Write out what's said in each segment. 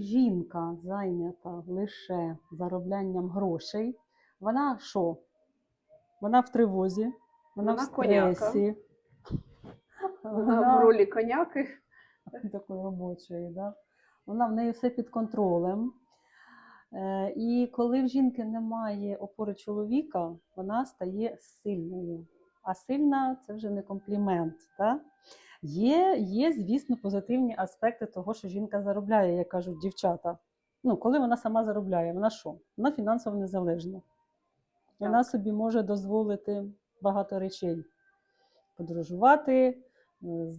Жінка зайнята лише зароблянням грошей. Вона що? Вона в тривозі, вона, Вона в коняка. стресі. Вона в ролі коняки. такої робочої. Да? Вона в неї все під контролем. Е, і коли в жінки немає опори чоловіка, вона стає сильною. А сильна це вже не комплімент. Да? Є, є, звісно, позитивні аспекти того, що жінка заробляє, як кажуть дівчата. Ну, коли вона сама заробляє, вона що? Вона фінансово незалежна. Вона собі може дозволити багато речей подорожувати, е,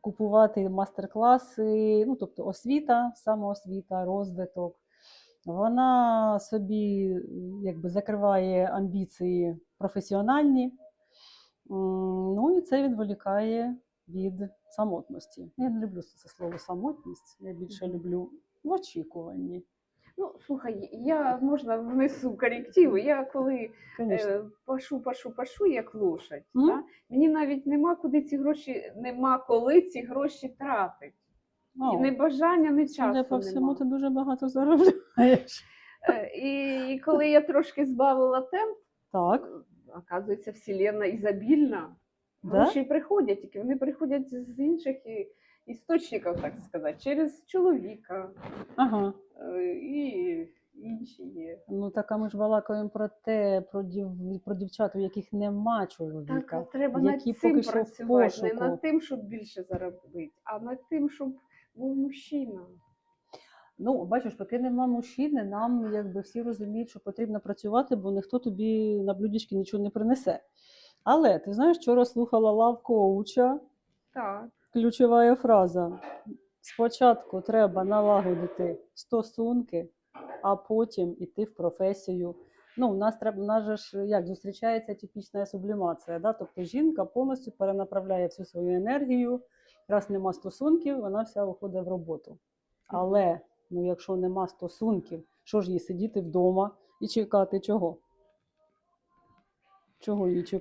купувати мастер-класи, ну, тобто освіта, самоосвіта, розвиток. Вона собі якби, закриває амбіції професіональні, це відволікає від самотності. Я не люблю це слово самотність, я більше люблю в очікуванні. Ну, слухай, я можна внесу корективи. Я коли е, пашу, пашу, пашу, як лошадь. Мгм. Да? Мені навіть нема куди ці гроші, нема коли ці гроші тратити. І не бажання, не часу по всьому, ти дуже багато заробляєш. Е, І, і коли я трошки збавила темп, Так, оказується, вселенна ізобільна. Да? Гроші приходять, тільки вони приходять з інших істочників, так сказати, через чоловіка ага. е, і інші є. Ну так а ми ж балакаємо про те, про дів, про дівчат, у яких нема чоловіка. Так, треба які над цим поки що в не над тим, щоб більше заробити, а над тим, щоб був мужчина. Ну, бачиш, поки нема мужчини, нам якби всі розуміють, що потрібно працювати, бо ніхто тобі на блюдечки нічого не принесе. Але ти знаєш, вчора слухала лав коуча, Так. ключова фраза. Спочатку треба налагодити стосунки, а потім іти в професію. Ну, у нас треба, у нас же ж як зустрічається типічна сублімація. Да? Тобто жінка повністю перенаправляє всю свою енергію. Раз нема стосунків, вона вся виходить в роботу. Але ну, якщо нема стосунків, що ж їй сидіти вдома і чекати чого? Чого їй чекати?